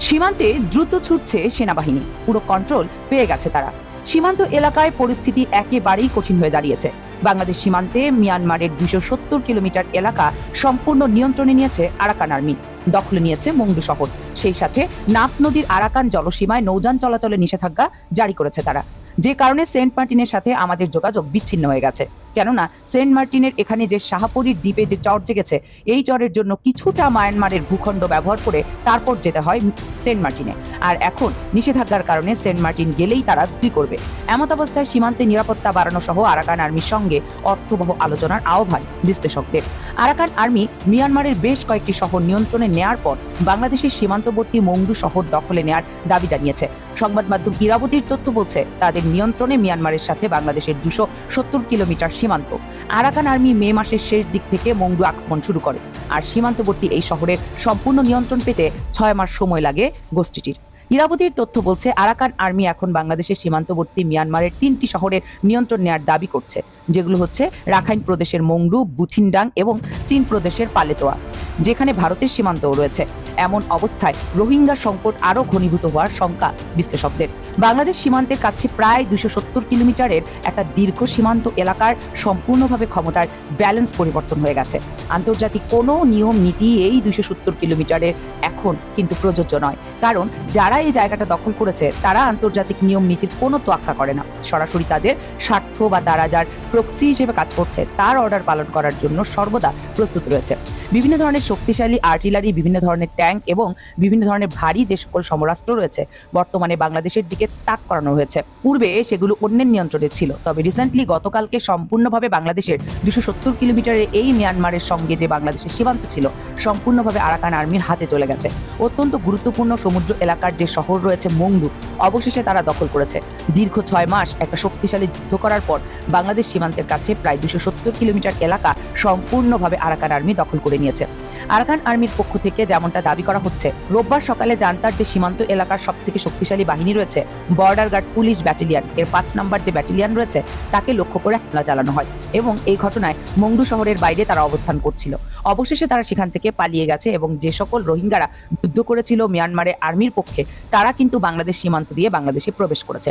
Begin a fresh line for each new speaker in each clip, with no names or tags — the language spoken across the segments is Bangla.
সীমান্তে দ্রুত ছুটছে সেনাবাহিনী। পুরো কন্ট্রোল পেয়ে গেছে তারা। সীমান্ত এলাকায় পরিস্থিতি একেবারেই কঠিন হয়ে দাঁড়িয়েছে। বাংলাদেশ সীমান্তে মিয়ানমারের দুশো সত্তর কিলোমিটার এলাকা সম্পূর্ণ নিয়ন্ত্রণে নিয়েছে আরাকান আর্মি। দখলে নিয়েছে মংডু শহর। সেই সাথে নাফ নদীর আরাকান জলসীমায় নৌযান চলাচলে নিষেধাজ্ঞা জারি করেছে তারা। যে কারণে সেন্ট মার্টিনের সাথে আমাদের যোগাযোগ বিচ্ছিন্ন হয়ে গেছে। কেননা সেন্ট মার্টিনের এখানে যে শাহাপুরীর দ্বীপে যে চর জেগেছে, এই চরের জন্য কিছুটা মায়ানমারের ভূখণ্ড ব্যবহার করে তারপর যেতে হয় সেন্ট মার্টিনে। আর এখন নিষেধাজ্ঞার কারণে সেন্ট মার্টিন গেলেই তারা কি করবে? এমত অবস্থায় সীমান্তে নিরাপত্তা বাড়ানো সহ আরাকান আর্মির সঙ্গে অর্থবহ আলোচনার আহ্বান বিশ্লেষকদের। আরাকান আর্মি মিয়ানমারের বেশ কয়েকটি শহর নিয়ন্ত্রণে নেয়ার পর বাংলাদেশের সীমান্তবর্তী মংডু শহর দখলে নেয়ার দাবি জানিয়েছে। সংবাদ মাধ্যম ইরাবতীর তথ্য বলছে, তাদের নিয়ন্ত্রণে মিয়ানমারের সাথে বাংলাদেশের দুশো সত্তর কিলোমিটার সীমান্ত। আরাকান আর্মি মে মাসের শেষ দিক থেকে মংডু আক্রমণ শুরু করে। আর সীমান্তবর্তী এই শহরের সম্পূর্ণ নিয়ন্ত্রণ পেতে ছয় মাস সময় লাগে গোষ্ঠীটির। ইরাবতীর তথ্য বলছে, আরাকান আর্মি এখন বাংলাদেশের সীমান্তবর্তী মিয়ানমারের তিনটি শহরের নিয়ন্ত্রণ নেয়ার দাবি করছে, যেগুলো হচ্ছে রাখাইন প্রদেশের মংডু বুথিনডাং এবং চীন প্রদেশের পালেতোয়া, যেখানে ভারতের সীমান্তও রয়েছে। এমন অবস্থায় রোহিঙ্গা সংকট আরও ঘনীভূত হওয়ার শঙ্কা বিশ্লেষকদের। বাংলাদেশ সীমান্তের কাছে প্রায় দুশো সত্তর কিলোমিটারের একটা দীর্ঘ সীমান্ত এলাকার সম্পূর্ণভাবে ক্ষমতার ব্যালেন্স পরিবর্তন হয়ে গেছে। আন্তর্জাতিক কোনো নিয়ম, নীতি এই দুশো সত্তর কিলোমিটারের এখন কিন্তু প্রযোজ্য নয়। কারণ যারা এই জায়গাটা দখল করেছে, তারা আন্তর্জাতিক নিয়ম, নীতির কোনো তোয়াক্কা করে না। সরাসরি তাদের স্বার্থ বা তারা যার প্রক্সি হিসেবে কাজ করছে, তার অর্ডার পালন করার জন্য সর্বদা প্রস্তুত রয়েছে। বিভিন্ন ধরনের শক্তিশালী আর্টিলারি, বিভিন্ন ধরনের ট্যাঙ্ক এবং বিভিন্ন ধরনের ভারী যে সকল সমরাস্ত্র রয়েছে, বর্তমানে বাংলাদেশের দিকে তাক করানো হয়েছে। পূর্বে সেগুলো অন্যের নিয়ন্ত্রণে ছিল, তবে রিসেন্টলি গতকালকে সম্পূর্ণভাবে বাংলাদেশের দুশো সত্তর কিলোমিটারের এই মিয়ানমারের সঙ্গে যে বাংলাদেশের সীমান্ত ছিল, সম্পূর্ণভাবে আরাকান আর্মির হাতে চলে গেছে। অত্যন্ত গুরুত্বপূর্ণ সমুদ্র এলাকার যে শহর রয়েছে মংডু অবশেষে তারা দখল করেছে। দীর্ঘ ছয় মাস একটা শক্তিশালী যুদ্ধ করার পর বাংলাদেশ সীমান্তের কাছে প্রায় দুশো সত্তর কিলোমিটার এলাকা সম্পূর্ণভাবে আরাকান আর্মি দখল করে নিয়েছে। আরাকান আর্মির পক্ষ থেকে যেমনটা দাবি করা হচ্ছে, রোববার সকালে জান্তার যে সীমান্ত এলাকার সব থেকে শক্তিশালী বাহিনী রয়েছে, বর্ডার গার্ড পুলিশ ব্যাটালিয়ন। এর পাঁচ নম্বর যে ব্যাটালিয়ন রয়েছে, তাকে লক্ষ্য করে হামলা চালানো হয় এবং এই ঘটনায় মংডু শহরের বাইরে তারা অবস্থান করছিল। অবশেষে তারা সেখান থেকে পালিয়ে গেছে এবং যে সকল রোহিঙ্গারা যুদ্ধ করেছিল মিয়ানমারের আর্মির পক্ষে, তারা কিন্তু বাংলাদেশ সীমান্ত দিয়ে বাংলাদেশে প্রবেশ করেছে।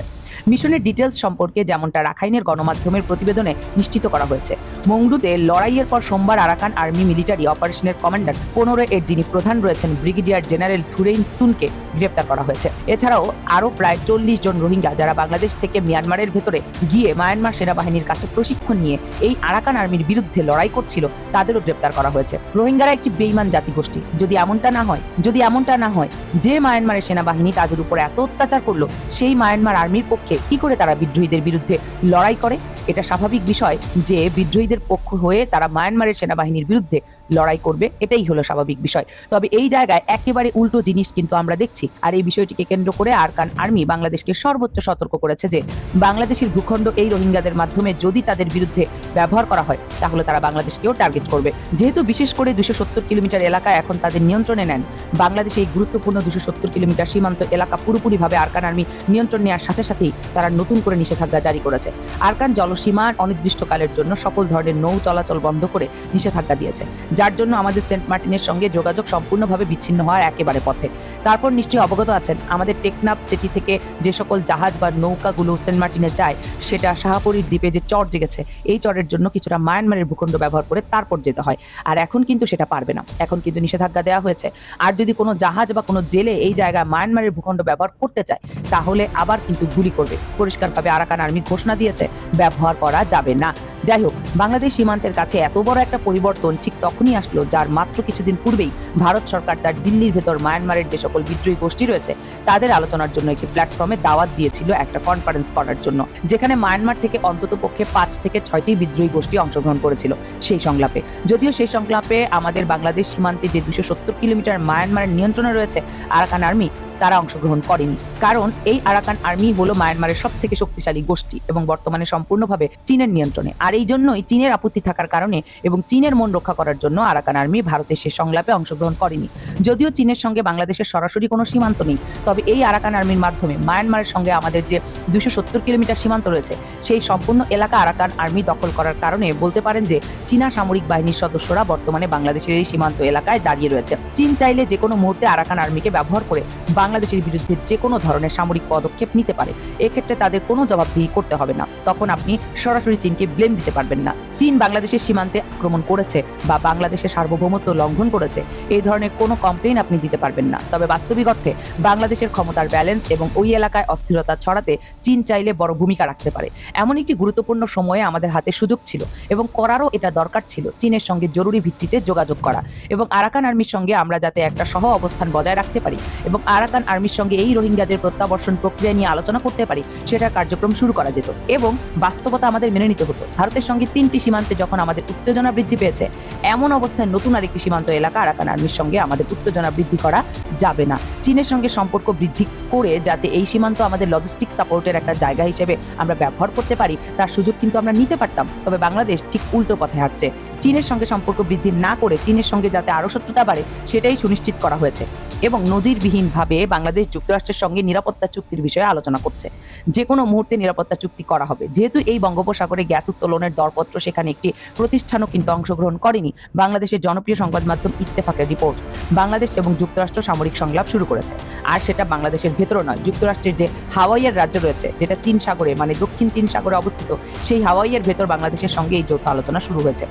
মিশনের ডিটেলস সম্পর্কে যেমনটা রাখাইনের গণমাধ্যমের প্রতিবেদনে নিশ্চিত করা হয়েছে, মংডুতে লড়াইয়ের পর সোমবার আরাকান আর্মি মিলিটারি অপারেশনের কমান্ডার পনেরো এর যিনি প্রধান রয়েছেন, ব্রিগেডিয়ার জেনারেল থুরেইন তুনকে গ্রেপ্তার করা হয়েছে। এছাড়াও আরও প্রায় চল্লিশ জন রোহিঙ্গা যারা বাংলাদেশ থেকে মিয়ানমারের ভেতরে গিয়ে মায়ানমার সেনাবাহিনীর কাছে প্রশিক্ষণ নিয়ে এই আরাকান আর্মির বিরুদ্ধে লড়াই করছিল, তাদেরও গ্রেপ্তার করা হয়েছে। রোহিঙ্গারা একটি বেইমান জাতিগোষ্ঠী। যদি এমনটা না হয়, যদি এমনটা না হয়, যে মায়ানমারের সেনাবাহিনী তাদের উপর এত অত্যাচার করল, সেই মায়ানমার আর্মির পক্ষে কি করে তারা বিদ্রোহীদের বিরুদ্ধে লড়াই করে? এটা স্বাভাবিক বিষয় যে বিদ্রোহীদের পক্ষ হয়ে তারা মায়ানমারের সেনাবাহিনীর বিরুদ্ধে লড়াই করবে, এটাই হলো স্বাভাবিক বিষয়। তবে এই জায়গায় একেবারে উল্টো জিনিস কিন্তু আমরা দেখছি। আর এই বিষয়টিকে কেন্দ্র করে আরকান আর্মি বাংলাদেশকে সর্বোচ্চ সতর্ক করেছে যে, বাংলাদেশের ভূখণ্ড এই রোহিঙ্গাদের মাধ্যমে যদি তাদের বিরুদ্ধে ব্যবহার করা হয়, তাহলে তারা বাংলাদেশকেও টার্গেট করবে। যেহেতু বিশেষ করে দুশো সত্তর কিলোমিটার এলাকা এখন তাদের নিয়ন্ত্রণে নেন, বাংলাদেশ এই গুরুত্বপূর্ণ দুশো সত্তর কিলোমিটার সীমান্ত এলাকা পুরোপুরিভাবে আরকান আর্মি নিয়ন্ত্রণ নেওয়ার সাথে সাথেই তারা নতুন করে নিষেধাজ্ঞা জারি করেছে। আরকান জলসীমার অনির্দিষ্টকালের জন্য সকল ধরনের নৌ চলাচল বন্ধ করে নিষেধাজ্ঞা দিয়েছে। যার জন্য আমাদের সেন্ট মার্টিনের সঙ্গে যোগাযোগ সম্পূর্ণভাবে বিচ্ছিন্ন হওয়ার একেবারে পথে। তারপর নিশ্চয়ই অবগত আছেন, আমাদের টেকনাফ যেটি থেকে যে সকল জাহাজ বা নৌকাগুলো সেন্ট মার্টিনে যায়, সেটা শাহাপুরীর দ্বীপে যে চর জেগেছে, এই চরের জন্য কিছুটা মায়ানমারের ভূখণ্ড ব্যবহার করে তারপর যেতে হয়। আর এখন কিন্তু সেটা পারবে না। এখন কিন্তু নিষেধাজ্ঞা দেওয়া হয়েছে। আর যদি কোনো জাহাজ বা কোনো জেলে এই জায়গায় মায়ানমারের ভূখণ্ড ব্যবহার করতে চায়, তাহলে আবার কিন্তু গুলি করবে। পরিষ্কারভাবে আরাকান আর্মি ঘোষণা দিয়েছে, ব্যবহার করা যাবে না। যাই হোক, বাংলাদেশ সীমান্তের কাছে এত বড় একটা পরিবর্তন ঠিক তখনই আসলো যার মাত্র কিছুদিন পূর্বেই ভারত সরকার তার দিল্লির ভেতর মায়ানমারের যে সকল বিদ্রোহী গোষ্ঠী রয়েছে, তাদের আলোচনার জন্য একটি প্ল্যাটফর্মে দাওয়াত দিয়েছিল একটা কনফারেন্স করার জন্য, যেখানে মায়ানমার থেকে অন্তত পক্ষে পাঁচ থেকে ছয়টি বিদ্রোহী গোষ্ঠী অংশগ্রহণ করেছিল সেই সংলাপে। যদিও সেই সংলাপে আমাদের বাংলাদেশ সীমান্তে যে দুশো সত্তর কিলোমিটার মায়ানমারের নিয়ন্ত্রণে রয়েছে, আরাকান আর্মি তারা অংশগ্রহণ করেনি। কারণ এই আরাকান আর্মি হলো মায়ানমারের সব থেকে শক্তিশালী গোষ্ঠী এবং বর্তমানে সম্পূর্ণভাবে চীনের নিয়ন্ত্রণে। আর এই জন্যই চীনের আপত্তি থাকার কারণে এবং চীনের মন রক্ষা করার জন্য আরাকান আর্মি ভারতের সে সংলাপে অংশগ্রহণ করেনি। যদিও চীনের সঙ্গে বাংলাদেশের সরাসরি কোনো সীমান্ত নেই, তবে এই আরাকান আর্মির মাধ্যমে মায়ানমারের সঙ্গে আমাদের যে দুশো সত্তর কিলোমিটার সীমান্ত রয়েছে, সেই সম্পূর্ণ এলাকা আরাকান আর্মি দখল করার কারণে বলতে পারেন যে চীনা সামরিক বাহিনীর সদস্যরা বর্তমানে বাংলাদেশের এই সীমান্ত এলাকায় দাঁড়িয়ে রয়েছে। চীন চাইলে যে কোনো মুহূর্তে আরাকান আর্মিকে ব্যবহার করে বাংলাদেশের বিরুদ্ধে যে কোনো ধরনের সামরিক পদক্ষেপ নিতে পারে। এক্ষেত্রে তাদের কোনো জবাবদিহি করতে হবে না। তখন আপনি সরাসরি চীনকে ব্লেম দিতে পারবেন না। চীন বাংলাদেশের সীমান্তে আক্রমণ করেছে বা বাংলাদেশের সার্বভৌমত্ব লঙ্ঘন করেছে, এই ধরনের কোনো কমপ্লেন আপনি দিতে পারবেন না। তবে বাস্তবিক অর্থে বাংলাদেশের ক্ষমতার ব্যালেন্স এবং ওই এলাকায় অস্থিরতা ছড়াতে চীন চাইলে বড় ভূমিকা রাখতে পারে। এমন একটি গুরুত্বপূর্ণ সময়ে আমাদের হাতে সুযোগ ছিল এবং করারও এটা দরকার ছিল চীনের সঙ্গে জরুরি ভিত্তিতে যোগাযোগ করা এবং আরাকান আর্মির সঙ্গে আমরা যাতে একটা সহ অবস্থান বজায় রাখতে পারি এবং আরাকান আর্মির সঙ্গে এই রোহিঙ্গাদের প্রত্যাবর্ষণ প্রক্রিয়া নিয়ে আলোচনা করতে পারি, সেটার কার্যক্রম শুরু করা যেত এবং বাস্তবতা আমাদের মেনে নিতে হতো। ভারতের সঙ্গে তিনটি সীমান্তে যখন আমাদের উত্তেজনা বৃদ্ধি পেয়েছে, এমন অবস্থায় নতুন আরেকটি সীমান্ত এলাকা আরাকান আর্মির সঙ্গে আমাদের উত্তেজনা বৃদ্ধি করা যাবে না। চীনের সঙ্গে সম্পর্ক বৃদ্ধি করে যাতে এই সীমান্ত আমাদের লজিস্টিক সাপোর্টের একটা জায়গা হিসেবে আমরা ব্যবহার করতে পারি, তার সুযোগ কিন্তু আমরা নিতে পারতাম। তবে বাংলাদেশ ঠিক উল্টো পথে হাঁটছে। চীনের সঙ্গে সম্পর্ক বৃদ্ধি না করে চীনের সঙ্গে যাতে আরও শত্রুতা বাড়ে, সেটাই সুনিশ্চিত করা হয়েছে। এবং নজিরবিহীনভাবে বাংলাদেশ যুক্তরাষ্ট্রের সঙ্গে নিরাপত্তা চুক্তির বিষয়ে আলোচনা করছে। যে কোনো মুহূর্তে নিরাপত্তা চুক্তি করা হবে। যেহেতু এই বঙ্গোপসাগরে গ্যাস উত্তোলনের দরপত্র সেখানে একটি প্রতিষ্ঠানও কিন্তু অংশগ্রহণ করেনি, বাংলাদেশের জনপ্রিয় সংবাদ মাধ্যম ইত্তেফাকের রিপোর্ট। বাংলাদেশ এবং যুক্তরাষ্ট্র সামরিক সংলাপ শুরু করেছে। আর সেটা বাংলাদেশের ভেতরও নয়, যুক্তরাষ্ট্রের যে হাওয়াইয়ের রাজ্য রয়েছে, যেটা চীন সাগরে মানে দক্ষিণ চীন সাগরে অবস্থিত, সেই হাওয়াইয়ের ভেতর বাংলাদেশের সঙ্গে এই যৌথ আলোচনা শুরু হয়েছে।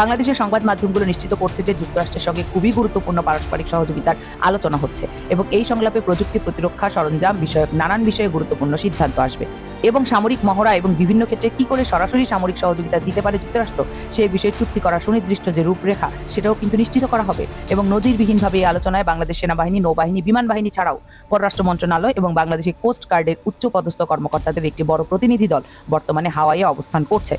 বাংলাদেশের সংবাদ মাধ্যমগুলো নিশ্চিত করছে যে যুক্তরাষ্ট্রের সঙ্গে খুবই গুরুত্বপূর্ণ পারস্পরিক সহযোগিতার আলোচনা হচ্ছে এবং এই সংলাপে প্রযুক্তি প্রতিরক্ষা সরঞ্জাম বিষয়ক নানান বিষয়ে গুরুত্বপূর্ণ সিদ্ধান্ত আসবে। এবং সামরিক মহড়া এবং বিভিন্ন ক্ষেত্রে কি করে সরাসরি সামরিক সহযোগিতা দিতে পারে যুক্তরাষ্ট্র, সে বিষয়ে চুক্তি করা সুনির্দিষ্ট যে রূপরেখা, সেটাও কিন্তু নিশ্চিত করা হবে। এবং নজিরবিহীনভাবে এই আলোচনায় বাংলাদেশ সেনাবাহিনী, নৌবাহিনী, বিমান বাহিনী ছাড়াও পররাষ্ট্র মন্ত্রণালয় এবং বাংলাদেশের কোস্ট গার্ডের উচ্চ পদস্থ কর্মকর্তাদের একটি বড় প্রতিনিধি দল বর্তমানে হাওয়াইয়ে অবস্থান করছে।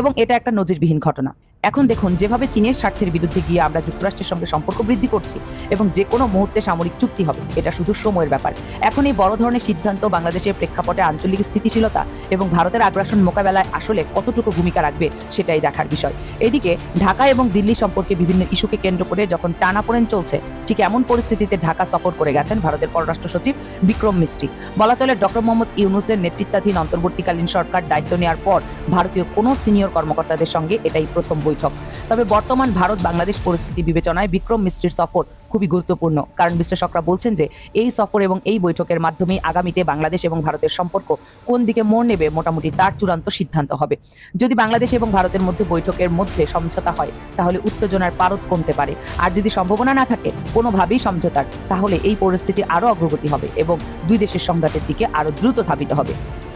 এবং এটা একটা নজিরবিহীন ঘটনা। এখন দেখুন, যেভাবে চীনের স্বার্থের বিরুদ্ধে গিয়ে আমরা যুক্তরাষ্ট্রের সঙ্গে সম্পর্ক বৃদ্ধি করছি এবং যে কোনো মুহূর্তে সামরিক চুক্তি হবে, এটা শুধু সময়ের ব্যাপার। এখন এই বড় ধরনের সিদ্ধান্ত বাংলাদেশের প্রেক্ষাপটে আঞ্চলিক স্থিতিশীলতা এবং ভারতের আগ্রাসন মোকাবেলায় আসলে কতটুকু ভূমিকা রাখবে, সেটাই দেখার বিষয়। এদিকে, ঢাকা এবং দিল্লি সম্পর্কে বিভিন্ন ইস্যুকে কেন্দ্র করে যখন টানাপোড়েন চলছে, ঠিক এমন পরিস্থিতিতে ঢাকা সফর করে গেছেন ভারতের পররাষ্ট্র সচিব বিক্রম মিস্ত্রি। বলা চলে ডক্টর মোহাম্মদ ইউনুসের নেতৃত্বাধীন অন্তর্বর্তীকালীন সরকার দায়িত্ব নেওয়ার পর ভারতীয় কোনো সিনিয়র কর্মকর্তাদের সঙ্গে এটাই প্রথম বৈঠক। তবে বর্তমান ভারত বাংলাদেশ পরিস্থিতি বিবেচনায় বিক্রম মিস্ত্রির সফর খুবই গুরুত্বপূর্ণ। কারণ বিশ্লেষকরা বলছেন যে, এই সফর এবং এই বৈঠকের মাধ্যমেই আগামীতে বাংলাদেশ এবং ভারতের সম্পর্ক কোন দিকে মোড় নেবে মোটামুটি তার চূড়ান্ত সিদ্ধান্ত হবে। যদি বাংলাদেশ এবং ভারতের মধ্যে বৈঠকের মধ্যে সমঝোতা হয়, তাহলে উত্তেজনার পারদ কমতে পারে। আর যদি সম্ভাবনা না থাকে, কোনোভাবেই সমঝোতার, তাহলে এই পরিস্থিতি আরও অগ্রগতি হবে এবং দুই দেশের সংঘাতের দিকে আরও দ্রুত ধাবিত হবে।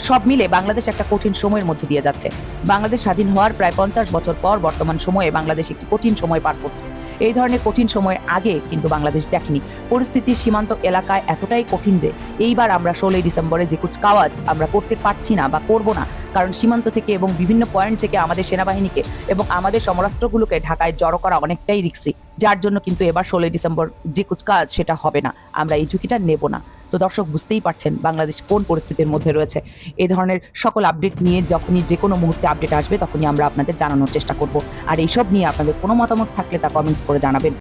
সব মিলে বাংলাদেশ একটা কঠিন সময়ের মধ্যে দিয়ে যাচ্ছে। বাংলাদেশ স্বাধীন হওয়ার প্রায় পঞ্চাশ বছর পর বর্তমান সময়ে বাংলাদেশ একটি কঠিন সময় পার করছে। এই ধরনের কঠিন সময় আগে কিন্তু বাংলাদেশ দেখেনি। পরিস্থিতি সীমান্ত এলাকায় এতটাই কঠিন যে এইবার আমরা ষোলোই ডিসেম্বরে যে কুচকাওয়াজ আমরা করতে পারছি না বা করব না কারণ সীমান্ত থেকে এবং বিভিন্ন পয়েন্ট থেকে আমাদের সেনাবাহিনীকে এবং আমাদের সমরাস্ত্রগুলোকে ঢাকায় জড়ো করা অনেকটাই রিক্সি যার জন্য কিন্তু এবার ষোলোই ডিসেম্বর যে কুচকাওয়াজ সেটা হবে না, আমরা এই ঝুঁকিটা নেব না। তো দর্শক বুঝতেই পারছেন বাংলাদেশ কোন পরিস্থিতির মধ্যে রয়েছে। এই ধরনের সকল আপডেট নিয়ে যখনই যে কোনো মুহূর্তে আপডেট আসবে তখনই আমরা আপনাদের জানানোর চেষ্টা করব। আর এইসব নিয়ে আপনাদের কোনো মতামত থাকলে তা কমেন্টস করে জানাবেন।